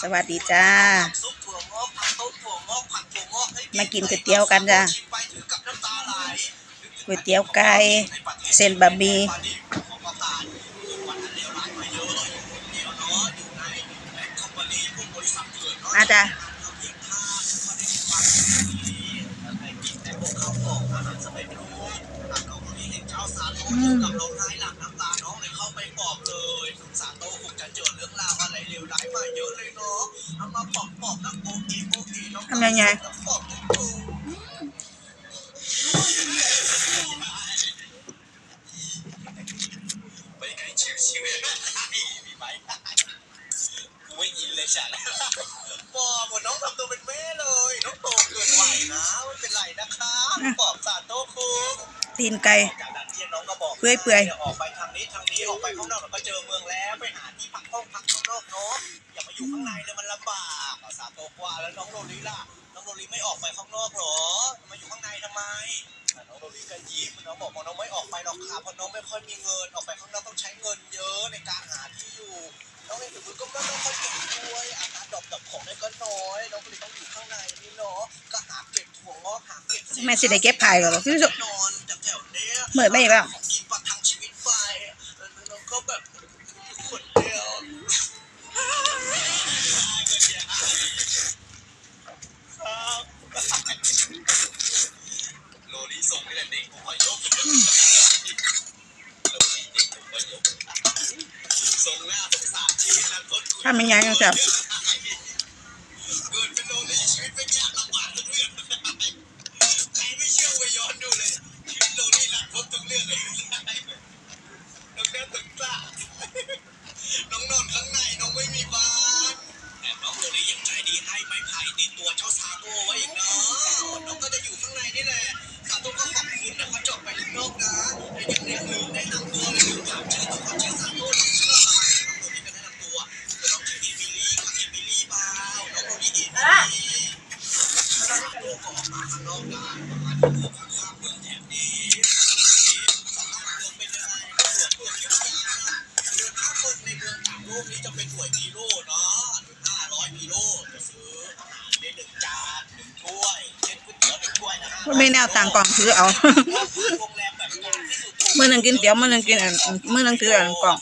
สวัสดีจ้า มากินก๋วยเตี๋ยวกันจ้าก๋วยเตี๋ยวไก่เส้นบะหมี่อาจารย์อืม ทำยังไงบอกว่าน้องทำตัวเป็นแม่เลย น้องโตเกินไหวนะไม่เป็นไรนะคะบอกสาโตคุงตีนไก่เปื่อยเปื่อยออกไปทางนี้ทางนี้ออกไปข้างนอกเราก็เจอเมืองแล้วไปหา กว่าแล้วน้องโรลีล่ะ น้องโรลีไม่ออกไปข้างนอกหรอ มาอยู่ข้างในทำไมน้องโรลีก็ยิ้มน้องบอกว่าน้องไม่ออกไปหรอกค่ะเพราะน้องไม่ค่อยมีเงินออกไปข้างนอกต้องใช้เงินเยอะในการหาที่อยู่น้องเองถือมืก็ไม่ค่อยเก็บด้วยอาการดอกกับของได้ก็น้อยน้องก็เลยต้องอยู่ข้างในนี่เนาะก็หาเก็บถั่วงอกหาเก็บแม่สิได้เก็บไผ่หรอพี่สุนอนแถวเนี้ยเหมือนไม่เปล่า ถ้าไม่ยังจะ ไม่แนวต่างกล่องซื้อเอา เมื่อนึงกินเตี๋ยวเมื่อนึงกินเมื่อนึงซื้ออันกล่อง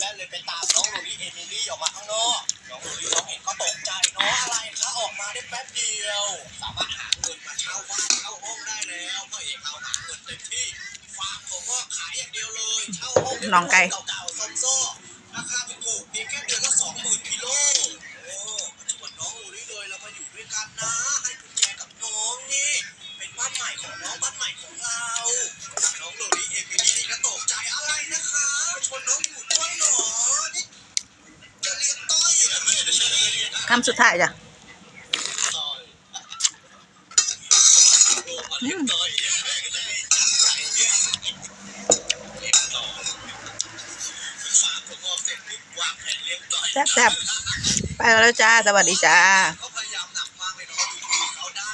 แล้วเลยไปตามน้องโรลี่เอมิลี่ออกมาข้างนอก น้องโรลี่น้องเห็นก็ตกใจเนาะอะไรคะออกมาได้แป๊บเดียว สามารถหาเงินมาเช่าบ้านเช่าห้องได้แล้วพ่อเอกเอาหาเงินเต็มที่ฟาร์มผมก็ขายอย่างเดียวเลย เช่าห้องน้องไก่ คำสุดท้ายจ้ะแซ่บๆ ไปแล้วจ้า สวัสดีจ้า